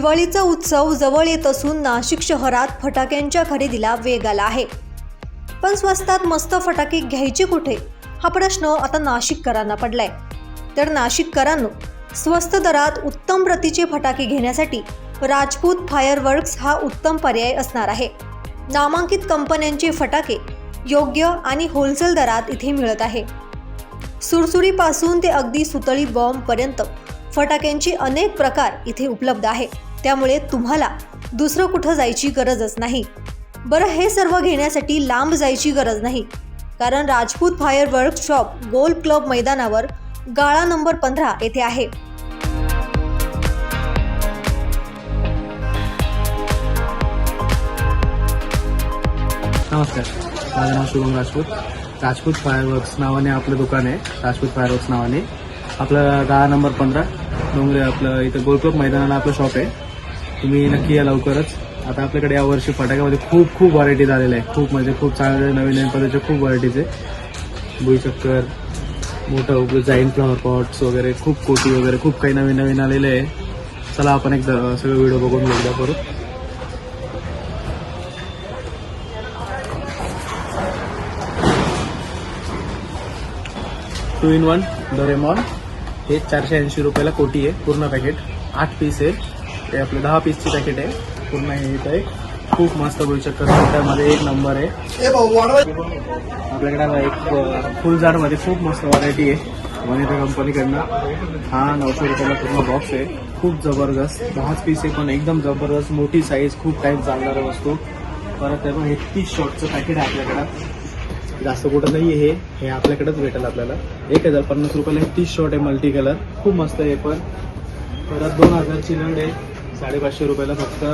दिवाळीचा उत्सव जवळ येत असून नाशिक शहरात फटाक्यांच्या खरेदीला वेग आला आहे. पण स्वस्तात मस्त फटाके घ्यायचे कुठे? हा प्रश्न आता नाशिककरांना पडलाय. तर नाशिककरांनो स्वस्त दरात उत्तम प्रतीचे फटाके घेण्यासाठी राजपूत फायरवर्क्स हा उत्तम पर्याय असणार आहे. नामांकित कंपन्यांचे फटाके योग्य आणि होलसेल दरात इथे मिळत आहे. सुरसुरीपासून ते अगदी सुतळी बॉम्बपर्यंत फटाक्यांचे अनेक प्रकार इथे उपलब्ध आहे. त्यामुळे तुम्हाला दुसरं कुठं जायची गरजच नाही. बरं हे सर्व घेण्यासाठी लांब जायची गरज नाही. कारण Rajput fire work shop golf club मैदानावर गाळा नंबर पंधरा येथे आहे. नमस्कार. माझं नाव शुभम राजपूत. राजपूत फायरवर्क्स नावाने आपलं दुकान आहे. राजपूत फायरवर्क्स नावाने. आपलं गाळा नंबर पंधरा. डोंगरे आपलं इथं गोलक्लब मैदानाला आपलं शॉप आहे. तुम्ही नक्की या लवकरच. आता आपल्याकडे यावर्षी फटाक्यामध्ये खूप खूप व्हरायटीज आलेल्या आहे खूप म्हणजे खूप चांगले नवीन नवीन पद्धतीचे खूप व्हरायटीज आहे भुईचक्कर मोठं जाईन फ्लॉवर पॉट्स वगैरे खूप कोटी वगैरे खूप काही नवीन नवीन आलेले आहे. चला आपण एकदा सगळे व्हिडिओ बघून एकदा करू टू इन वन डोरेमॉन हे चारशे ऐंशी रुपयाला कोटी आहे. पूर्ण पॅकेट आठ पीस आहे ते आपलं दहा पीसची पॅकेट आहे. पूर्ण हे इथं आहे. खूप मस्त भविष्यकर त्यामध्ये एक नंबर आहे. आपल्याकडे एक फुलमध्ये खूप मस्त व्हरायटी आहे. वनिता कंपनीकडनं हा नऊशे रुपयाला पूर्ण बॉक्स आहे. खूप जबरदस्त. दहाच पीस आहे पण एकदम जबरदस्त. मोठी साईज खूप टाईम चालणारा वस्तू. परत आहे पण हे तीस शॉटचं पॅकेट आहे आपल्याकडं. जास्त कुठं नाही हे. हे आपल्याकडेच भेटेल आपल्याला. एक हजार पन्नास रुपयाला हे तीस शॉट आहे मल्टी कलर खूप मस्त आहे पण. परत दोन हजारची लढ आहे. साडेपाचशे रुपयाला फक्त.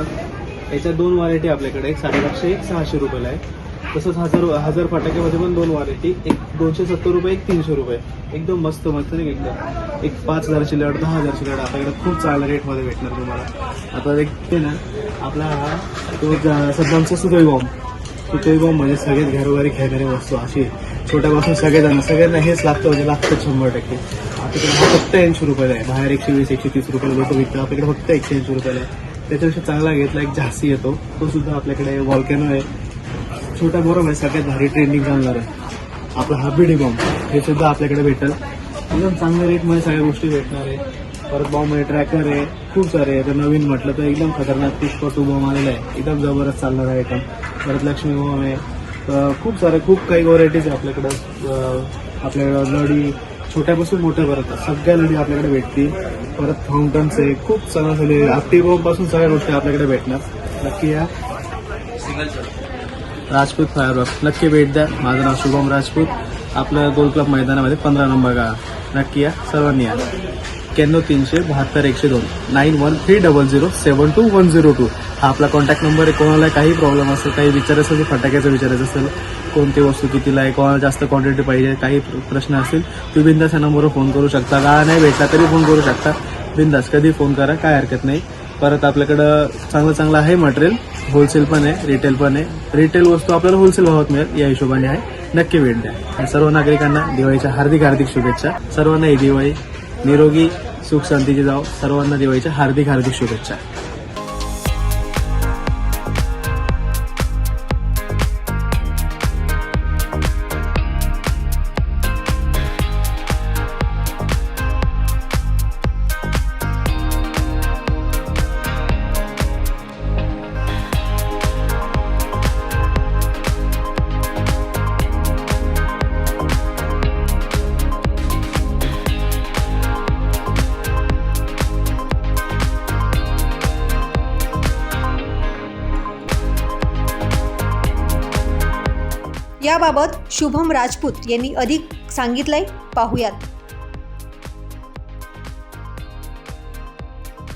याच्यात दोन व्हरायटी आपल्याकडे एक साडेपाचशे एक सहाशे रुपयाला आहे. तसंच हजार हजार फटाक्यामध्ये पण दोन व्हरायटी एक दोनशे सत्तर रुपये एक तीनशे रुपये. एकदम मस्त मस्त नाही एकदम? एक पाच हजारची लढ दहा हजारची लढ आपल्याकडे खूप चांगल्या रेटमध्ये भेटणार तुम्हाला. आता एक ते ना आपला हा तो ज- सद्दामचा सुतळी बॉम्ब सुतळी बॉम्ब म्हणजे सगळ्यात घरोघरी खेळणारी वस्तू अशी. छोट्यापासून सगळेजण सगळ्यांना हेच लागतं म्हणजे लागतं शंभर टक्के. आपल्याकडे हा फक्त ऐंशी रुपयाला आहे. बाहेर एकशे वीस एकशे तीस रुपयाला लोक विकतात. आपल्याकडे फक्त एकशे ऐंशी रुपयाला आहे. त्याच्यापेक्षा चांगला घेतला एक झासी येतो. तो सुद्धा आपल्याकडे वॉल्कॅनो आहे. छोटा बोरम आहे सगळ्यात भारी ट्रेंडिंग चालणार आहे. आपला हा बिडी बॉम्ब हे सुद्धा आपल्याकडे भेटेल. एकदम चांगल्या रेटमध्ये सगळ्या गोष्टी भेटणार आहे. परत बॉम्ब आहे ट्रॅकर आहे खूप सारे आहे. तर नवीन म्हटलं तर एकदम खतरनाक पुष्प टू बॉम्ब आलेला आहे. एकदम जबरदस्त चालणार आहे एकदम परत लक्ष्मी बॉम्ब आहे. तर खूप सारे खूप काही व्हरायटीज आहे आपल्याकडं. आपल्याकडं लढी छोट्यापासून मोठ्यापर्यंत सगळ्या लढी आपल्याकडे भेटतील. परत फाउंटन्स आहे. खूप चांगलं झाले. आपटी पासून सगळ्या गोष्टी आपल्याकडे भेटणार. नक्की या. राजपूत फायरवर्क नक्की भेट द्या. माझं नाव शुभम राजपूत. आपलं गोल क्लब मैदानामध्ये पंधरा नंबर का नक्की या. सर्वांनी या. एक्क्याण्णव तीनशे बहात्तर एकशे दोन. Nine one three double zero seven two one zero two. हा आपला कॉन्टॅक्ट नंबर आहे. कोणाला काही प्रॉब्लेम असेल काही विचारायचं असेल फटाक्याचं विचारायचं असेल कोणती वस्तू कितीला आहे कोणाला जास्त क्वांटिटी पाहिजे काही प्रश्न असतील तुम्ही बिंदास या नंबरवर फोन करू शकता. का नाही भेटला तरी फोन करू शकता. बिंदास कधी फोन करा काय हरकत नाही. परत आपल्याकडं चांगलं चांगलं आहे मटेरियल होलसेल पण आहे रिटेल पण आहे. रिटेल वस्तू आपल्याला होलसेल भावात मिळेल या हिशोबाने आहे. नक्की भेट द्या. सर्व नागरिकांना दिवाळीच्या हार्दिक हार्दिक शुभेच्छा. सर्वांना ही दिवाळी निरोगी सुख शांतीची जाव. सर्वांना दिवाळीच्या हार्दिक हार्दिक शुभेच्छा. याबाबत शुभम राजपूत यांनी अधिक सांगितलंय. पाहूयात.